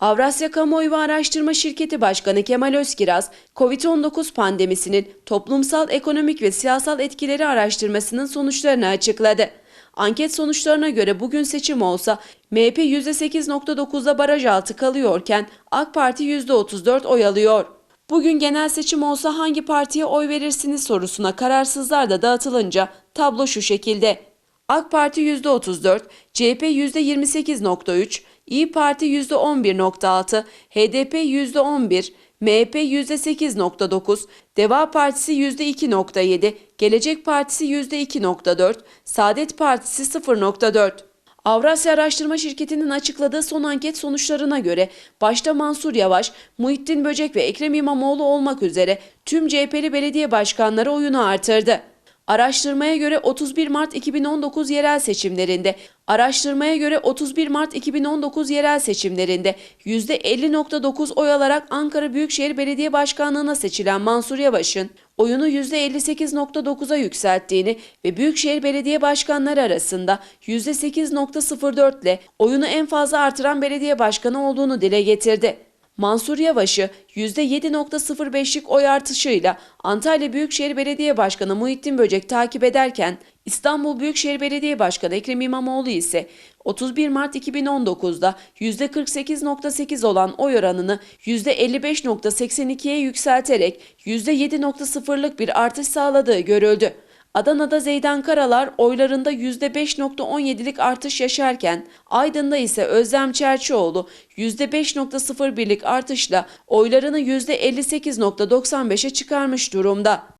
Avrasya Kamuoyu ve Araştırma Şirketi Başkanı Kemal Özkiraz, COVID-19 pandemisinin toplumsal, ekonomik ve siyasal etkileri araştırmasının sonuçlarını açıkladı. Anket sonuçlarına göre bugün seçim olsa MHP %8.9'da baraj altı kalıyorken AK Parti %34 oy alıyor. Bugün genel seçim olsa hangi partiye oy verirsiniz sorusuna kararsızlar da dağıtılınca tablo şu şekilde. AK Parti %34, CHP %28.3, İyi Parti %11.6, HDP %11, MHP %8.9, Deva Partisi %2.7, Gelecek Partisi %2.4, Saadet Partisi 0.4. Avrasya Araştırma Şirketi'nin açıkladığı son anket sonuçlarına göre başta Mansur Yavaş, Muhittin Böcek ve Ekrem İmamoğlu olmak üzere tüm CHP'li belediye başkanları oyunu artırdı. Araştırmaya göre 31 Mart 2019 yerel seçimlerinde Araştırmaya göre 31 Mart 2019 yerel seçimlerinde %50.9 oy alarak Ankara Büyükşehir Belediye Başkanlığı'na seçilen Mansur Yavaş'ın oyunu %58.9'a yükselttiğini ve Büyükşehir Belediye Başkanları arasında %8.04 ile oyunu en fazla artıran belediye başkanı olduğunu dile getirdi. Mansur Yavaş'ı %7.05'lik oy artışıyla Antalya Büyükşehir Belediye Başkanı Muhittin Böcek takip ederken İstanbul Büyükşehir Belediye Başkanı Ekrem İmamoğlu ise 31 Mart 2019'da %48.8 olan oy oranını %55.82'ye yükselterek %7.0'lık bir artış sağladığı görüldü. Adana'da Zeydan Karalar oylarında %5.17'lik artış yaşarken Aydın'da ise Özlem Çerçioğlu %5.01'lik artışla oylarını %58.95'e çıkarmış durumda.